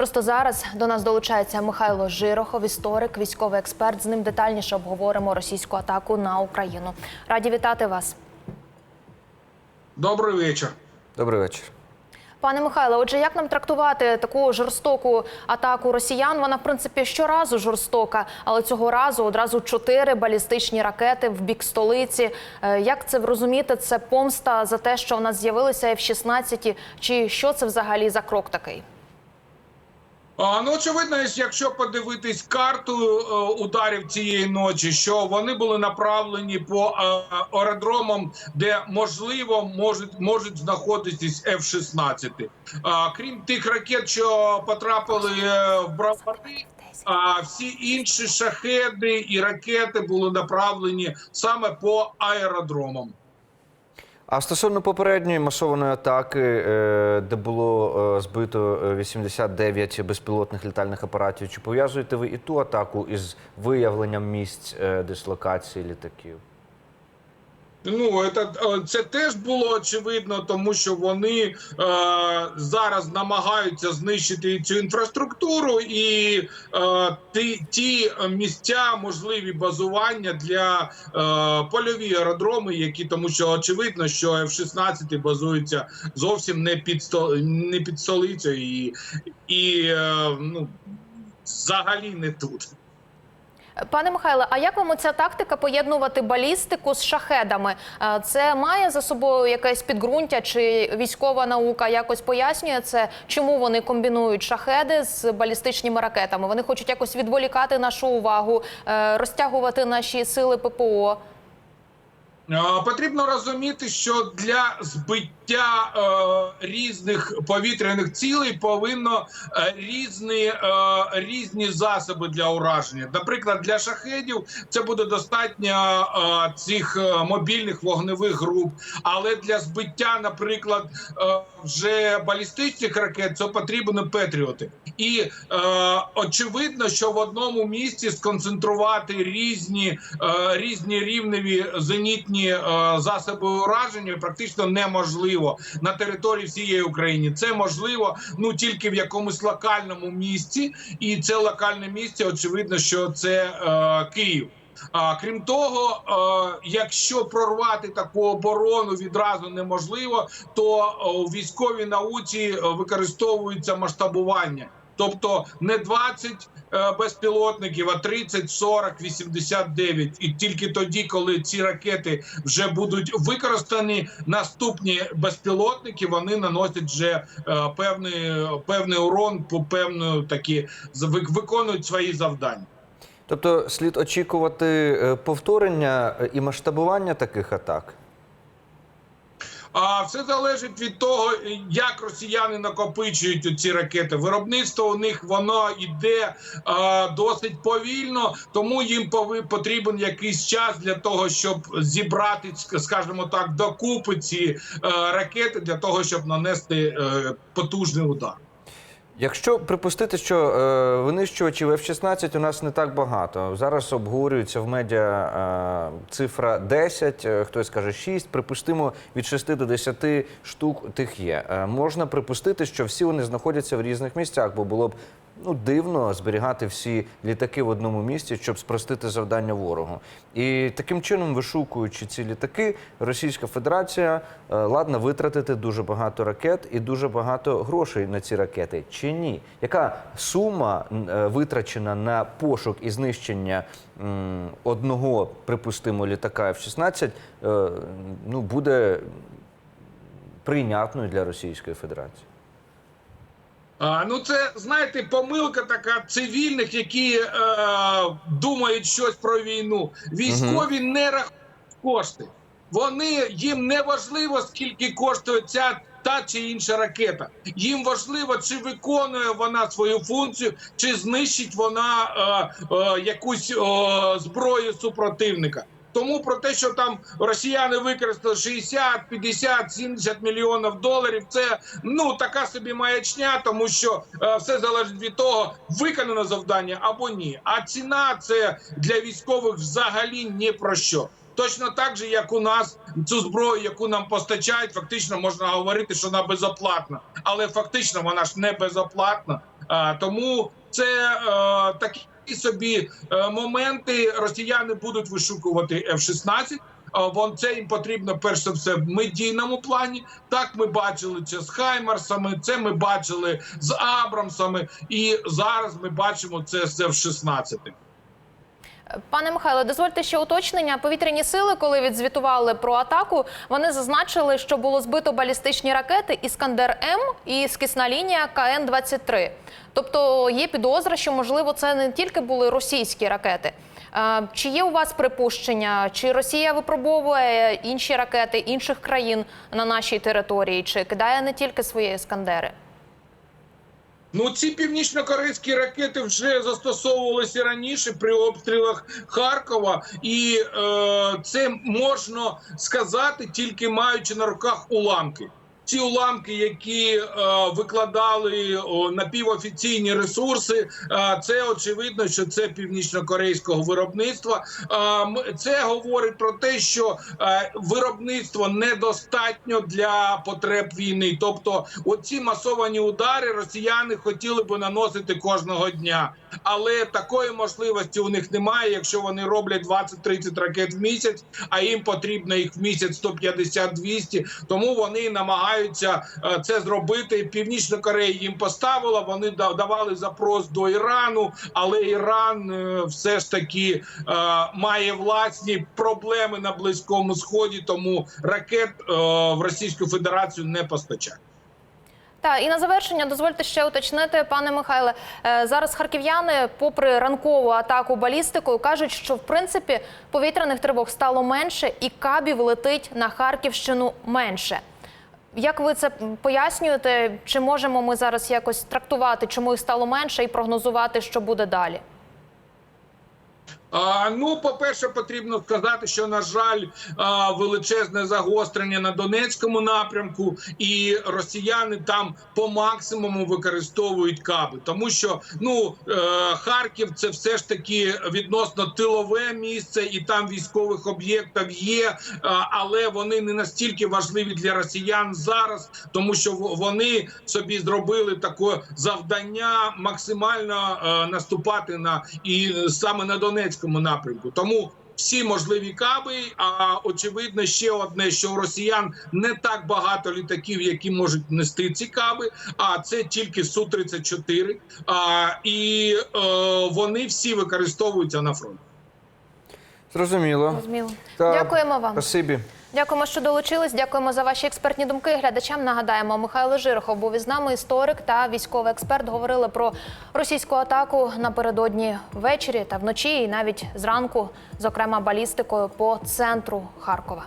Просто зараз до нас долучається Михайло Жирохов, історик, військовий експерт. З ним детальніше обговоримо російську атаку на Україну. Раді вітати вас. Добрий вечір. Добрий вечір. Пане Михайло, отже, як нам трактувати таку жорстоку атаку росіян? Вона, в принципі, щоразу жорстока, але цього разу одразу чотири балістичні ракети в бік столиці. Е, Як це розуміти? Це помста за те, що в нас з'явилися F-16? Чи що це взагалі за крок такий? Ну, очевидно, якщо подивитись карту е, ударів цієї ночі, що вони були направлені по е, аеродромам, де можливо можуть можуть знаходитись F-16. Крім тих ракет, що потрапили е, в бравари, а всі інші шахеди і ракети були направлені саме по аеродромам. А стосовно попередньої масованої атаки, е, де було е, збито е, 89 безпілотних літальних апаратів, чи пов'язуєте ви і ту атаку із виявленням місць е, дислокації літаків? Ну, це, е, це теж було очевидно, тому що вони е, зараз намагаються знищити цю інфраструктуру і е, ті, ті місця, можливі базування для е, польові аеродроми, які тому що очевидно, що F-16 базуються зовсім не під не під столицею і, і е, ну, взагалі не тут. Пане Михайле, а як вам ця тактика поєднувати балістику з шахедами? Е, Це має за собою якесь підґрунтя чи військова наука якось пояснює це, чому вони комбінують шахеди з балістичними ракетами? Вони хочуть якось відволікати нашу увагу, е, розтягувати наші сили ППО. Е, Потрібно розуміти, що для збиття е, різних повітряних цілей повинно е, різні, е, різні засоби для ураження. Наприклад, для шахедів це буде достатньо е, цих е, мобільних вогневих груп, але для збиття, наприклад, е, вже балістичних ракет це потрібні петріоти. І е, очевидно, що в одному місці сконцентрувати різні, е, різні рівневі зенітні е, засоби ураження практично неможливо на території всієї України. Це можливо ну тільки в якомусь локальному місці, і це локальне місце. Очевидно, що це е, Київ. А крім того, е, якщо прорвати таку оборону відразу неможливо, то у військовій науці використовується масштабування. Тобто не 20 е, безпілотників, а 30, 40, 89. І тільки тоді, коли ці ракети вже будуть використані, наступні безпілотники вони наносять вже е, певний, певний урон по певну такі вик- виконують свої завдання. Тобто слід очікувати е, повторення і масштабування таких атак? А все залежить від того, як росіяни накопичують ці ракети. Виробництво у них воно йде а, досить повільно, тому їм потрібен якийсь час для того, щоб зібрати, ск- скажімо так, докупи ці а, ракети для того, щоб нанести а, потужний удар. Якщо припустити, що е, винищувачів F-16 у нас не так багато, зараз обговорюється в медіа е, цифра 10, е, хтось каже 6, припустимо, від 6 до 10 штук тих є. Е, можна припустити, що всі вони знаходяться в різних місцях, бо було б ну, дивно зберігати всі літаки в одному місці, щоб спростити завдання ворогу. І таким чином, вишукуючи ці літаки, Російська Федерація е, ладна витратити дуже багато ракет і дуже багато грошей на ці ракети. Чи ні? Яка сума е, витрачена на пошук і знищення одного, припустимо, літака F-16, е, ну, буде прийнятною для Російської Федерації? А, ну, це знаєте, помилка така цивільних, які е, думають щось про війну. Військові не рахують кошти. Вони їм не важливо, скільки коштує ця та чи інша ракета. Їм важливо, чи виконує вона свою функцію, чи знищить вона е, е, якусь е, зброю супротивника. Тому про те, що там росіяни використали 60, 50, 70 мільйонів доларів, це ну така собі маячня, тому що е, все залежить від того, виконано завдання або ні. А ціна це для військових взагалі ні про що. Точно так же, як у нас цю зброю, яку нам постачають, фактично можна говорити, що вона безоплатна, але фактично вона ж не безоплатна. А, тому це е, такі собі е, моменти. Росіяни будуть вишукувати F-16. Вон це їм потрібно перш за все в медійному плані. Так ми бачили це з Хаймарсами, це ми бачили з Абрамсами, і зараз ми бачимо це з F-16. Пане Михайло, дозвольте ще уточнення. Повітряні сили, коли відзвітували про атаку, вони зазначили, що було збито балістичні ракети Іскандер М і скисна лінія КН 23 Тобто є підозра, що можливо це не тільки були російські ракети. Е, Чи є у вас припущення, чи Росія випробовує інші ракети інших країн на нашій території, чи кидає не тільки свої іскандери? Ну, ці північно-корейські ракети вже застосовувалися раніше при обстрілах Харкова, і е, це можна сказати тільки маючи на руках уламки. Ці уламки, які е, викладали напівофіційні ресурси, е, це очевидно, що це північно-корейського виробництва. Е, це говорить про те, що виробництво недостатньо для потреб війни. Тобто, оці масовані удари росіяни хотіли би наносити кожного дня, але такої можливості у них немає. Якщо вони роблять 20-30 ракет в місяць, а їм потрібно їх в місяць 150-200, тому вони намагаються е, це зробити. Північна Корея їм поставила. Вони да- давали запрос до Ірану, але Іран е, все ж таки е, має власні проблеми на близькому сході, тому ракет в Російську Федерацію не постачає. Та і на завершення дозвольте ще уточнити, пане Михайле. Зараз харків'яни, попри ранкову атаку балістикою, кажуть, що в принципі повітряних тривог стало менше, і кабів летить на Харківщину менше. Як ви це пояснюєте? Чи можемо ми зараз якось трактувати, чому їх стало менше, і прогнозувати, що буде далі? А, ну, по-перше, потрібно сказати, що на жаль, а, величезне загострення на Донецькому напрямку, і росіяни там по максимуму використовують каби, тому що ну е, Харків це все ж таки відносно тилове місце, і там військових об'єктів є, а, але вони не настільки важливі для росіян зараз, тому що вони собі зробили таке завдання максимально е, наступати на і е, саме на Донецькому напрямку. Тому всі можливі каби. А очевидно, ще одне, що у росіян не так багато літаків, які можуть нести ці каби. А це тільки су 34 А і е, вони всі використовуються на фронті. Зрозуміло. Зрозуміло. Та, Дякуємо вам. Спасибі. Дякуємо, що долучились. Дякуємо за ваші експертні думки. Глядачам нагадаємо, Михайло Жирохов був із нами історик та військовий експерт. Говорили про російську атаку напередодні ввечері та вночі, і навіть зранку, зокрема балістикою по центру Харкова.